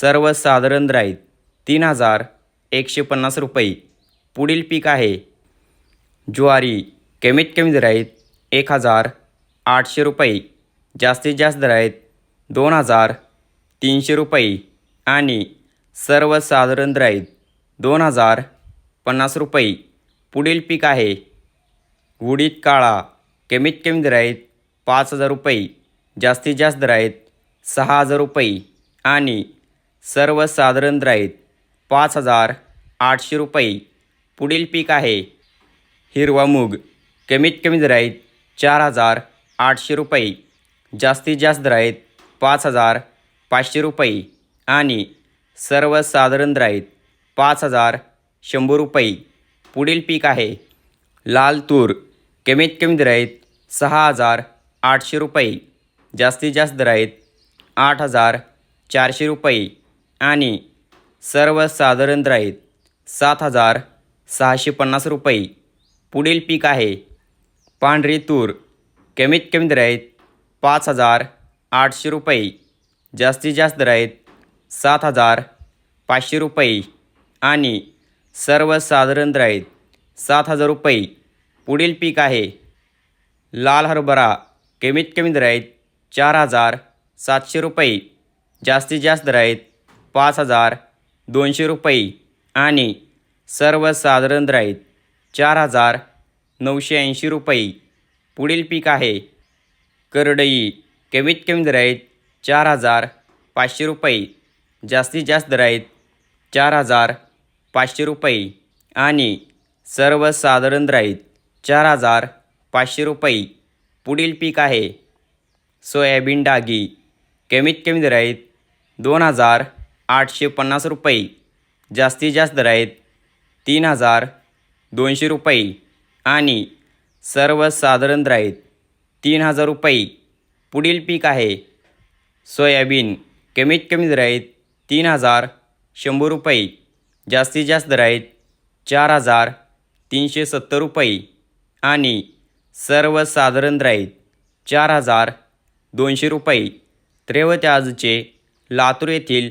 सर्वसाधारण दर तीन हजार एकशे पन्नास रुपये. पुढील पीक आहे. ज्वारी कमीत कमी दर एक हजार आठशे रुपये. जास्तीत जास्त दर आहेत दोन हजार तीनशे रुपये. आणि सर्वसाधारण दर दोन हजार पन्नास रुपये. पुढील पीक आहे. उडीद काळा कमीत कमी दर पाच हजार रुपये. जास्तीत जास्त दर सहा हजार रुपये. आणि सर्वसाधारण दर पाच हजार आठशे रुपये. पुढील पीक आहे हिरवा मूग कमीत कमी दर चार हजार आठशे रुपये. जास्तीत जास्त दर पाच हजार पाचशे रुपये आणि सर्वसाधारण दर पाच हजार शंभर रुपये. पुढील पीक आहे लाल तूर कमीत कमी दर सहा हजार आठशे रुपये. जास्तीत जास्त दर आठ हजार चारशे रुपये. आणि सर्वसाधारण दर आहेत सात हजार सहाशे पन्नास रुपये. पुढील पीक आहे पांढरी तूर. कमीत कमी दर आहेत पाच हजार आठशे रुपये. जास्तीत जास्त दर आहेत सात हजार पाचशे रुपये. आणि सर्वसाधारण दर आहेत सात हजार रुपये. पुढील पीक आहे लाल हरभरा. कमीत कमी दर आहेत चार हजार सातशे रुपये. जास्तीत जास्त दर आहेत पाच हजार दोनशे रुपये आणि सर्वसाधारण राईत चार हजार नऊशे ऐंशी रुपये. पुढील पीक आहे करडई. कमीत कमी दराईत चार हजार पाचशे रुपये. जास्तीत जास्त दराईत चार हजार पाचशे रुपये आणि सर्वसाधारण राईत चार हजार पाचशे रुपये. पुढील पीक आहे सोयाबीन डागी. कमीत कमी दराईत दोन हजार आठशे पन्नास रुपये. जास्तीत जास्त दर आहेत तीन हजार दोनशे रुपये. आणि सर्वसाधारण दर आहेत तीन हजार रुपये. पुढील पीक आहे सोयाबीन. कमीत कमी दर आहेत तीन हजार शंभर रुपये. जास्तीत जास्त दर आहेत चार हजार तीनशे सत्तर रुपये. आणि सर्वसाधारण दर आहेत चार हजार दोनशे रुपये. त्रेवत्याजचे लातूर येथील